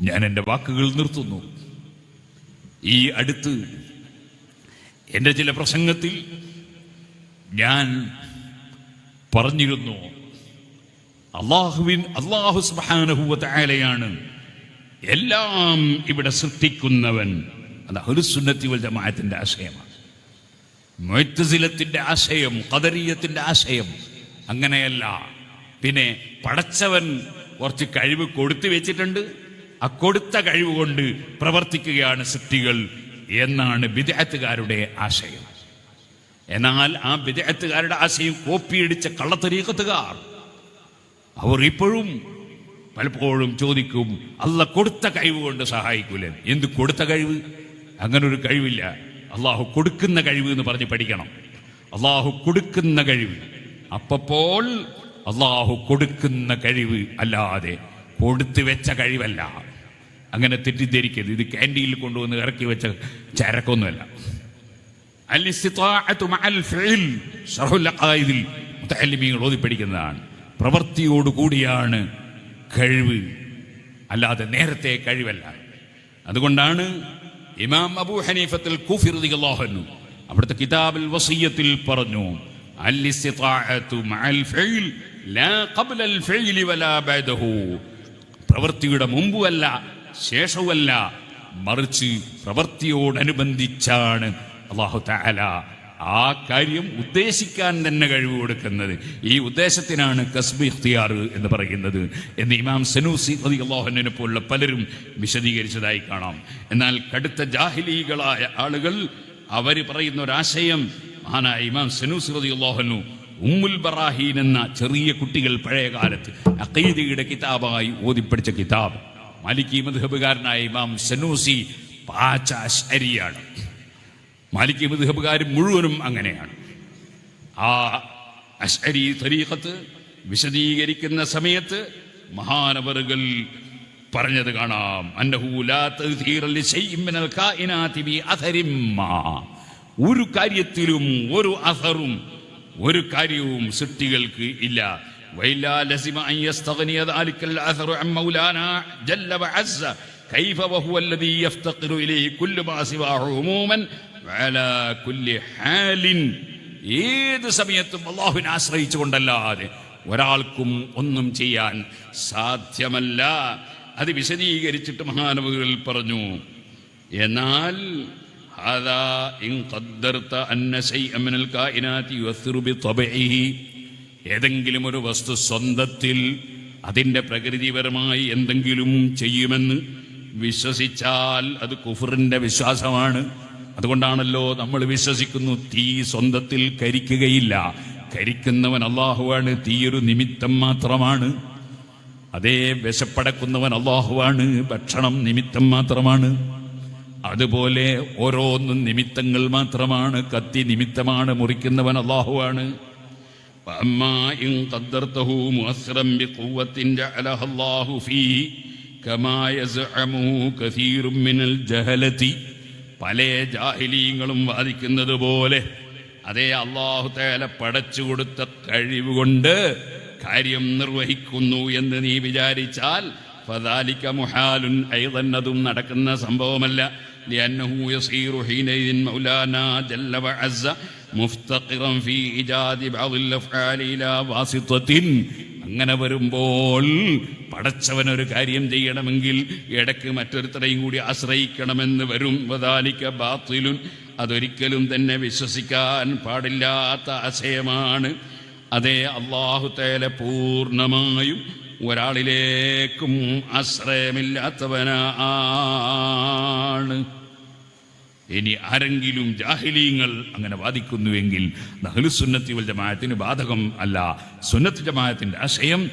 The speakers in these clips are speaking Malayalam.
ഞാൻ എന്റെ വാക്കുകൾ നിർത്തുന്നു. ഈ അടുത്ത് എന്റെ ചില പ്രസംഗത്തിൽ ഞാൻ പറഞ്ഞിരുന്നു അള്ളാഹുവിൻ അള്ളാഹു സ്മഹാനഹുവലയാണ് എല്ലാം ഇവിടെ സൃഷ്ടിക്കുന്നവൻ. അത് സുന്നത്തി വൽ ജമാഅത്തിന്റെ ആശയമാണ്. മൊയ്ത്തുസിലത്തിന്റെ ആശയം കദരീയത്തിന്റെ ആശയം അങ്ങനെയല്ല. പിന്നെ പടച്ചവൻ കുറച്ച് കഴിവ് കൊടുത്തു വെച്ചിട്ടുണ്ട്. ആ കൊടുത്ത കഴിവ് കൊണ്ട് പ്രവർത്തിക്കുകയാണ് സൃഷ്ടികൾ എന്നാണ് വിദേഹത്തുകാരുടെ ആശയം. എന്നാൽ ആ വിദേഹത്തുകാരുടെ ആശയം കോപ്പിയടിച്ച കള്ളത്തരീക്കത്തുകാർ അവർ ഇപ്പോഴും പലപ്പോഴും ചോദിക്കും അല്ല കൊടുത്ത കഴിവ് കൊണ്ട് സഹായിക്കൂലേ? എന്ത് കൊടുത്ത കഴിവ്? അങ്ങനെ ഒരു കഴിവില്ല. അള്ളാഹു കൊടുക്കുന്ന കഴിവ് എന്ന് പറഞ്ഞ് പഠിക്കണം. അള്ളാഹു കൊടുക്കുന്ന കഴിവ്. അപ്പപ്പോൾ അള്ളാഹു കൊടുക്കുന്ന കഴിവ് അല്ലാതെ കൊടുത്തു വെച്ച കഴിവല്ല. അങ്ങനെ തെറ്റിദ്ധരിക്കരുത്. ഇത് ക്യാന്റീനിൽ കൊണ്ടുവന്ന് ഇറക്കി വെച്ച ചരക്കൊന്നുമല്ല. മുതഅല്ലിമീങ്ങൾ ഓതി പഠിക്കുന്നതാണ്. പ്രവൃത്തിയോട് കൂടിയാണ് കഴിവ്. അല്ലാതെ നേരത്തെ കഴിവല്ല. അതുകൊണ്ടാണ് ഇമാം അബൂ ഹനീഫത്തിൽ അവിടുത്തെ കിതാബിൽ വസീയത്തിൽ പറഞ്ഞു മഅൽ ഫിഇൽ ലാ അൽ ഫിഇൽ വലാ ബഅദഹു. പ്രവൃത്തിയുടെ മുമ്പുമല്ല ശേഷവുമല്ല മറിച്ച് പ്രവൃത്തിയോടനുബന്ധിച്ചാണ് അള്ളാഹു താല ആ കാര്യം ഉദ്ദേശിക്കാൻ തന്നെ കഴിവ് കൊടുക്കുന്നത്. ഈ ഉദ്ദേശത്തിനാണ് കസ്ബ് ഇഖ്തിയാർ എന്ന് പറയുന്നത്. എന്ന് ഇമാം സനൂസി അലി അള്ളാഹുനെ പോലുള്ള പലരും വിശദീകരിച്ചതായി കാണാം. എന്നാൽ കടുത്ത ജാഹിലീകളായ ആളുകൾ അവർ പറയുന്ന ഒരാശയം മഹാനായ ഇമാം സനൂസി അലി അള്ളാഹുനു ഉമ്മുൽ ബറാഹീൻ എന്ന ചെറിയ കുട്ടികൾ പഴയ കാലത്ത് അഖീദയുടെ കിതാബായി ഓതിപ്പടിച്ച കിതാബ്. മാലിക്കി മധുഹബുകാരനായ ഇമാം സനൂസി പാച്ച അശരിയാണ് മാലിക്കി മധുഹബുകാർ മുഴുവനും അങ്ങനെയാണ്. ആ അശരി തരീഖത്ത് വിശദീകരിക്കുന്ന സമയത്ത് മഹാനവറുകൾ പറഞ്ഞത് കാണാം. ഒരു കാര്യത്തിലും ഒരു അഥറും ഒരു കാര്യവും സൃഷ്ടികൾക്ക് ഇല്ല وإلا لزم أن يستغني ذلك الأثر عن مولانا جل وعز كيف وهو الذي يفتقر إليه كل ما سواه عموما وعلى كل حال ഏത് സമയത്തും അള്ളാഹുവിനെ ആശ്രയിച്ചുകൊണ്ടല്ലാതെ ഒരാൾക്കും ഒന്നും ചെയ്യാൻ സാധ്യമല്ല അത് വിശദീകരിച്ചിട്ട് മഹാനവുകൾ പറഞ്ഞു എന്നാൽ ഏതെങ്കിലും ഒരു വസ്തു സ്വന്തത്തിൽ അതിന്റെ പ്രകൃതിപരമായി എന്തെങ്കിലും ചെയ്യുമെന്ന് വിശ്വസിച്ചാൽ അത് കുഫറിന്റെ വിശ്വാസമാണ്. അതുകൊണ്ടാണല്ലോ നമ്മൾ വിശ്വസിക്കുന്നു തീ സ്വന്തത്തിൽ കരിക്കുകയില്ല. കരിക്കുന്നവൻ അള്ളാഹുവാണ് തീയൊരു നിമിത്തം മാത്രമാണ്. അതേ വിശപ്പടക്കുന്നവൻ അള്ളാഹുവാണ് ഭക്ഷണം നിമിത്തം മാത്രമാണ്. അതുപോലെ ഓരോന്നും നിമിത്തങ്ങൾ മാത്രമാണ്. കത്തി നിമിത്തമാണ് മുറിക്കുന്നവൻ അള്ളാഹുവാണ് പല ജാഹിലീങ്ങളും വാദിക്കുന്നത് പോലെ അതേ അള്ളാഹു തേല പടച്ചു കൊടുത്ത കഴിവ് കൊണ്ട് കാര്യം നിർവഹിക്കുന്നു എന്ന് നീ വിചാരിച്ചാൽ ഫദാലിക മുഹാലുൻ അതും നടക്കുന്ന സംഭവമല്ല. لأنه يصير حينئذ مولانا جل وعز مفتقرا في إيجاد بعض الأفعال إلى واسطة അങ്ങനെ വരുമ്പോൾ പടച്ചവൻ ഒരു കാര്യം ചെയ്യണമെങ്കിൽ ഇടയ്ക്ക് മറ്റൊരുത്തരെയും കൂടി ആശ്രയിക്കണമെന്ന് വരും വദാലിക്ക ബാത്തിലുൻ അതൊരിക്കലും തന്നെ വിശ്വസിക്കാൻ പാടില്ലാത്ത ആശയമാണ് അതേ അള്ളാഹു തേല പൂർണ്ണമായും ഒരാളിലേക്കും ആശ്രയമില്ലാത്തവനാണ് ഇനി ആരെങ്കിലും ജാഹിലീങ്ങൾ അങ്ങനെ വാദിക്കുന്നുവെങ്കിൽ നഹ്ലുസുന്നത്തി വൽ ജമാഅത്തിന് ബാധകം അല്ല. സുന്നത്ത് ജമാഅത്തിന്റെ ആശയം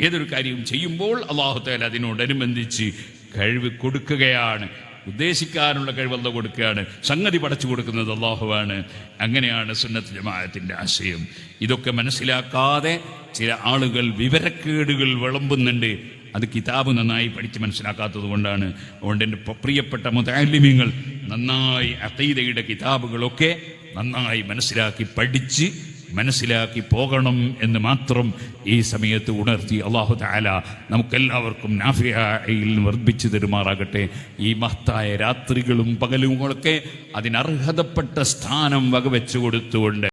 ഏതൊരു കാര്യവും ചെയ്യുമ്പോൾ തആല അതിനോടനുബന്ധിച്ച് കഴിവ് കൊടുക്കുകയാണ്. ഉദ്ദേശിക്കാനുള്ള കഴിവല്ല കൊടുക്കുകയാണ്? സംഗതി പടച്ചു കൊടുക്കുന്നത് അള്ളാഹുവാണ് അങ്ങനെയാണ് സുന്നത്ത് ജമാഅത്തിന്റെ ആശയം. ഇതൊക്കെ മനസ്സിലാക്കാതെ ചില ആളുകൾ വിവരക്കേടുകൾ വിളമ്പുന്നുണ്ട്. അത് കിതാബ് നന്നായി പഠിച്ച് മനസ്സിലാക്കാത്തത് കൊണ്ടാണ്. അതുകൊണ്ട് എന്റെ പ്രിയപ്പെട്ട മുതാലിമ്യങ്ങൾ നന്നായി അതീതയുടെ കിതാബുകളൊക്കെ നന്നായി മനസ്സിലാക്കി പഠിച്ച് മനസ്സിലാക്കി പോകണം എന്ന് മാത്രം ഈ സമയത്ത് ഉണർത്തി അള്ളാഹു താല നമുക്കെല്ലാവർക്കും നാഫിയയിൽ വർദ്ധിച്ചു തരുമാറാകട്ടെ. ഈ മഹത്തായ രാത്രികളും പകലുകളൊക്കെ അതിനർഹതപ്പെട്ട സ്ഥാനം വകവെച്ചു കൊടുത്തുകൊണ്ട്